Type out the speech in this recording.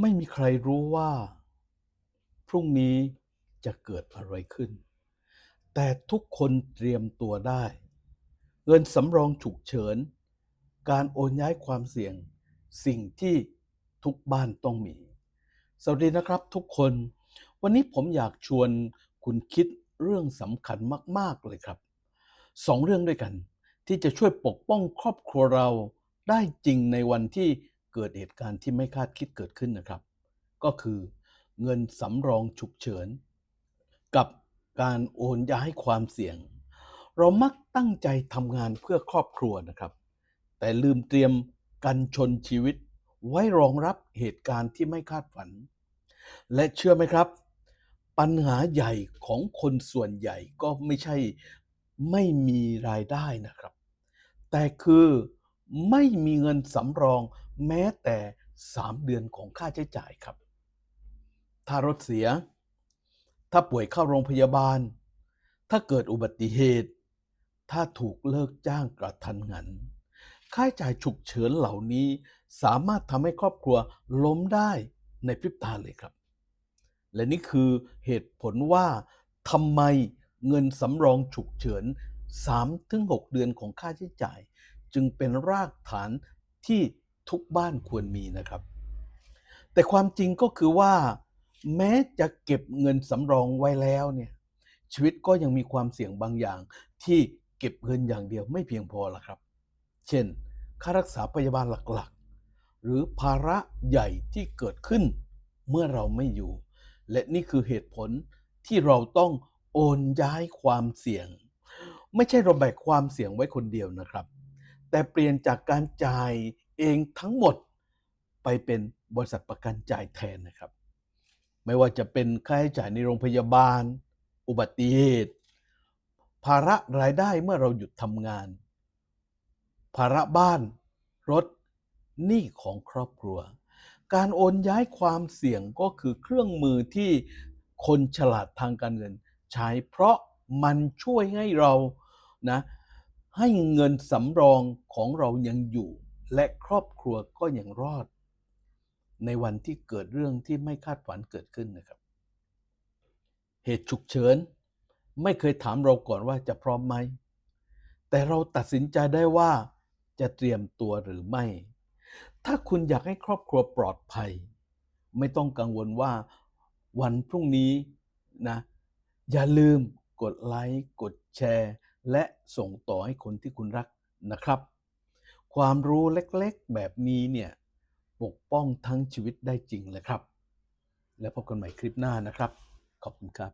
ไม่มีใครรู้ว่า พรุ่งนี้จะเกิดอะไรขึ้น แต่ทุกคนเตรียมตัวได้ เงินสำรองฉุกเฉิน การโอนย้ายความเสี่ยง สิ่งที่ทุกบ้านต้องมี สวัสดีนะครับทุกคน วันนี้ผมอยากชวนคุณคิดเรื่องสำคัญมาก ๆ เลยครับ สองเรื่องด้วยกัน ที่จะช่วยปกป้องครอบครัวเราได้จริงในวันที่ เกิดเหตุการณ์ที่ไม่คาดคิดเกิดขึ้นนะครับ ก็คือเงินสำรองฉุกเฉิน กับการโอนย้ายความเสี่ยง เรามักตั้งใจทำงานเพื่อครอบครัวนะครับ แต่ลืมเตรียมกันชนชีวิต ไว้รองรับเหตุการณ์ที่ไม่คาดฝัน และเชื่อไหมครับ ปัญหาใหญ่ของคนส่วนใหญ่ก็ไม่ใช่ไม่มีรายได้นะครับ แต่คือไม่มีเงินสำรอง แม้แต่ 3 เดือนของค่าใช้จ่ายครับ ถ้ารถเสีย ถ้าป่วยเข้าโรงพยาบาล ถ้าเกิดอุบัติเหตุ ถ้าถูกเลิกจ้างกระทันหัน ค่าใช้จ่ายฉุกเฉินเหล่านี้ สามารถทำให้ครอบครัวล้มได้ในพริบตาเลยครับ และนี่คือเหตุผลว่าทำไมเงินสำรองฉุกเฉิน3-6 เดือนของค่าใช้จ่าย จึงเป็นรากฐานที่ ทุกบ้านควรมีนะครับ แต่ความจริงก็คือว่า แม้จะเก็บเงินสำรองไว้แล้วเนี่ยชีวิตก็ยังมีความเสี่ยงบางอย่าง ที่เก็บเงินอย่างเดียวไม่เพียงพอละครับ เช่น ค่ารักษาพยาบาลหลักๆ หรือภาระใหญ่ที่เกิดขึ้นเมื่อเราไม่อยู่ และนี่คือเหตุผลที่เราต้องโอนย้ายความเสี่ยง ไม่ใช่เราแบกความเสี่ยงไว้คนเดียวนะครับ แต่เปลี่ยนจากการจ่าย เองทั้งหมดไปเป็นบริษัทประกันจ่ายแทนนะครับ ไม่ว่าจะเป็นค่าใช้จ่ายในโรงพยาบาล อุบัติเหตุ ภาระรายได้เมื่อเราหยุดทำงาน ภาระบ้าน รถหนี้ของครอบครัว การโอนย้ายความเสี่ยงก็คือเครื่องมือที่คนฉลาดทางการเงิน ใช้เพราะมันช่วยให้เรานะให้เงินสำรองของเรายังอยู่ และครอบครัวก็ยังรอด ในวันที่เกิดเรื่องที่ไม่คาดฝันเกิดขึ้นนะครับ เหตุฉุกเฉินไม่เคยถามเราก่อนว่าจะพร้อมไหม แต่เราตัดสินใจได้ว่าจะเตรียมตัวหรือไม่ ถ้าคุณอยากให้ครอบครัวปลอดภัย ไม่ต้องกังวลว่าวันพรุ่งนี้นะ อย่าลืมกดไลค์ กดแชร์ และส่งต่อให้คนที่คุณรักนะครับ ความรู้เล็กๆ แบบนี้เนี่ยปกป้องทั้งชีวิตได้จริงเลยครับ และพบกันใหม่คลิปหน้านะครับ ขอบคุณครับ